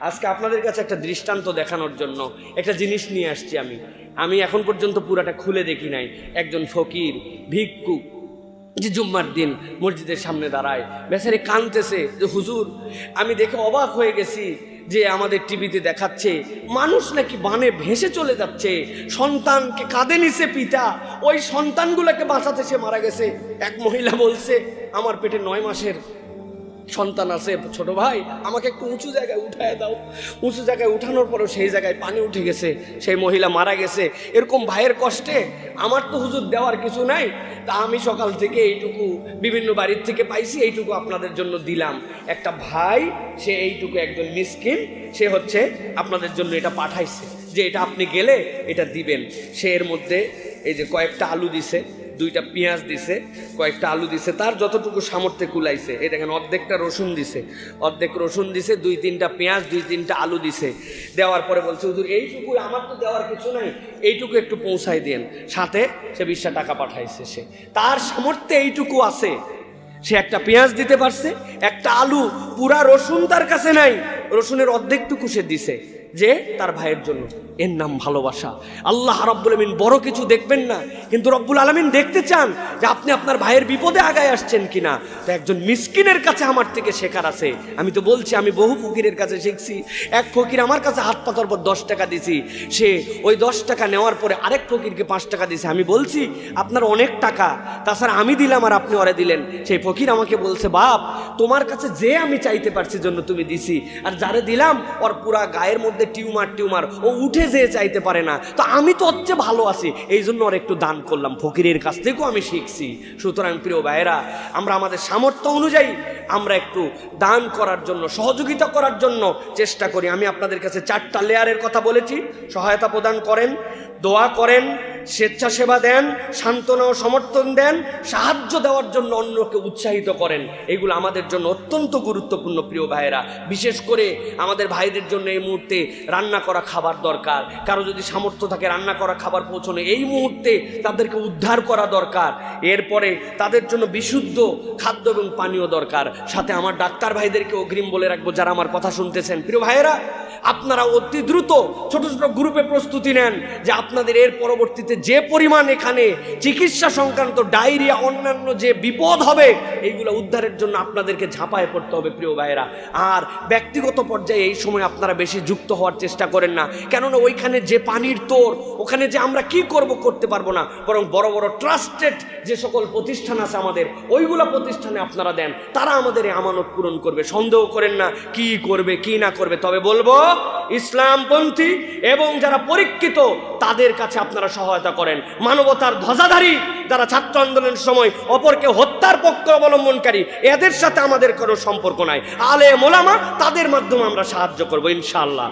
আজকে আপনাদের কাছে একটা দৃষ্টান্ত দেখানোর জন্য একটা জিনিস নিয়ে আসছি আমি। আমি এখন পর্যন্ত পুরাটা খুলে দেখি নাই। একজন ফকির ভিক্ষুক যে জুম্মার দিন মসজিদের সামনে দাঁড়ায়, বেচারে কানতেছে যে, হুজুর, আমি দেখে অবাক হয়ে গেছি যে আমাদের টিভিতে দেখাচ্ছে, মানুষ নাকি বানে ভেসে চলে যাচ্ছে, সন্তানকে কাঁদে নিছে পিতা ওই সন্তানগুলোকে বাঁচাতে সে মারা গেছে। এক মহিলা বলছে, আমার পেটে নয় মাসের সন্তান আছে, ছোট ভাই, আমাকে একটু উঁচু জায়গায় উঠায় দাও। উঁচু জায়গায় উঠানোর পরেও সেই জায়গায় পানি উঠে গেছে, সেই মহিলা মারা গেছে। এরকম ভাইয়ের কষ্টে আমার তো হুজুর দেওয়ার কিছু নাই। তা আমি সকাল থেকে এইটুকু বিভিন্ন বাড়ির থেকে পাইছি, এইটুকু আপনাদের জন্য দিলাম। একটা ভাই, সে এইটুকু একজন মিসকিন, সে হচ্ছে আপনাদের জন্য এটা পাঠাইছে, যে এটা আপনি গেলে এটা দিবেন। সে এর মধ্যে এই যে কয়েকটা আলু দিছে, দুইটা পেঁয়াজ দিছে, কয়েকটা আলু দিছে, তার যতটুকু সামর্থ্যে কুলাইছে। এই দেখেন, অর্ধেকটা রসুন দিছে, অর্ধেক রসুন দিছে, দুই তিনটা পেঁয়াজ, দুই তিনটা আলু দিছে। দেওয়ার পরে বলছে, হুজুর এইটুকু আমার তো দেওয়ার কিছু নাই, এইটুকু একটু পৌঁছাই দেন। সাথে সে বিশটা টাকা পাঠাইছে সে। তার সামর্থ্যে এইটুকু আছে। সে একটা পেঁয়াজ দিতে পারছে, একটা আলু, পুরা রসুন তার কাছে নাই, রসুনের অর্ধেকটুকু সে দিছে। যে তার ভাইয়ের জন্য। এর নাম ভালোবাসা। আল্লাহ রব্বুল আলমিন বড় কিছু দেখবেন না। কিন্তু রব্বুল আলমিন দেখতে চান যে আপনি আপনার ভাইয়ের বিপদে আগায় আসছেন কিনা। তো একজন মিসকিনের কাছে আমার থেকে শেখার আছে। আমি তো বলছি, আমি বহু ফকিরের কাছে শিখছি। এক ফকির আমার কাছে হাত পাতার পর দশ টাকা দিছি। সে ওই দশ টাকা নেওয়ার পরে আরেক ফকিরকে পাঁচ টাকা দিছে। আমি বলছি, আপনার অনেক টাকা। তাছাড়া আমি দিলাম আর আপনি ওরে দিলেন। সেই ফকির আমাকে বলছে, বাপ, তোমার কাছে যে আমি চাইতে পারছি জন্য তুমি দিছি। আর যারে দিলাম, ওর পুরা গায়ের মধ্যে টিউমার টিউমার। ও উঠে যেয়ে চাইতে পারে না। তো আমি তো হচ্ছে ভালো আছি। এই জন্য ওর একটু দান করলাম, ফকিরের কাছ থেকেও আমি শিখছি। সুতরাং প্রিয় ভাইয়েরা, আমরা আমাদের সামর্থ্য অনুযায়ী আমরা একটু দান করার জন্য, সহযোগিতা করার জন্য চেষ্টা করি। আমি আপনাদের কাছে চারটা লেয়ারের কথা বলেছি। সহায়তা প্রদান করেন, দোয়া করেন স্বেচ্ছাসেবা দেন, সান্ত্বনা ও সমর্থন দেন, সাহায্য দেওয়ার জন্য অন্যকে উৎসাহিত করেন। এগুলো আমাদের জন্য অত্যন্ত গুরুত্বপূর্ণ, প্রিয় ভাইয়েরা। বিশেষ করে আমাদের ভাইদের জন্য এই মুহূর্তে রান্না করা খাবার দরকার। কারও যদি সামর্থ্য থাকে রান্না করা খাবার পৌঁছানো, এই মুহূর্তে তাদেরকে উদ্ধার করা দরকার। এরপরে তাদের জন্য বিশুদ্ধ খাদ্য এবং পানীয় দরকার। সাথে আমার ডাক্তার ভাইদেরকে অগ্রিম বলে রাখব যারা আমার কথা শুনতেছেন। প্রিয় ভাইয়েরা আপনারা অতি দ্রুত ছোট ছোট গ্রুপে প্রস্তুতি নেন যে আপনাদের এর পরবর্তীতে যে পরিমাণ এখানে চিকিৎসা সংক্রান্ত ডায়রিয়া, অন্যান্য যে বিপদ হবে, এইগুলো উদ্ধারের জন্য আপনাদেরকে ঝাঁপায় পড়তে হবে প্রিয় ভাইয়েরা। আর ব্যক্তিগত পর্যায়ে এই সময় আপনারা বেশি যুক্ত হওয়ার চেষ্টা করেন না। কেননা ওইখানে যে পানির তোর, ওখানে যে আমরা কি করব করতে পারব না, বরং বড় বড় ট্রাস্টেড যে সকল প্রতিষ্ঠান আছে আমাদের, ওইগুলো প্রতিষ্ঠানে আপনারা দেন। তারা আমাদের এই আমানত পূরণ করবে। সন্দেহ করেন না কি করবে, কি না করবে, তবে বলব ইসলামপন্থী এবং যারা পরীক্ষিত, তাদের কাছে আপনারা সহায়তা করেন। মানবতার ধ্বজাধারী যারা ছাত্র আন্দোলনের সময় অপরকে হত্যার পক্ষ অবলম্বনকারী, এদের সাথে আমাদের কোনো সম্পর্ক নাই। আলে মোলামা তাদের মাধ্যমে আমরা সাহায্য করব, ইনশাআল্লাহ।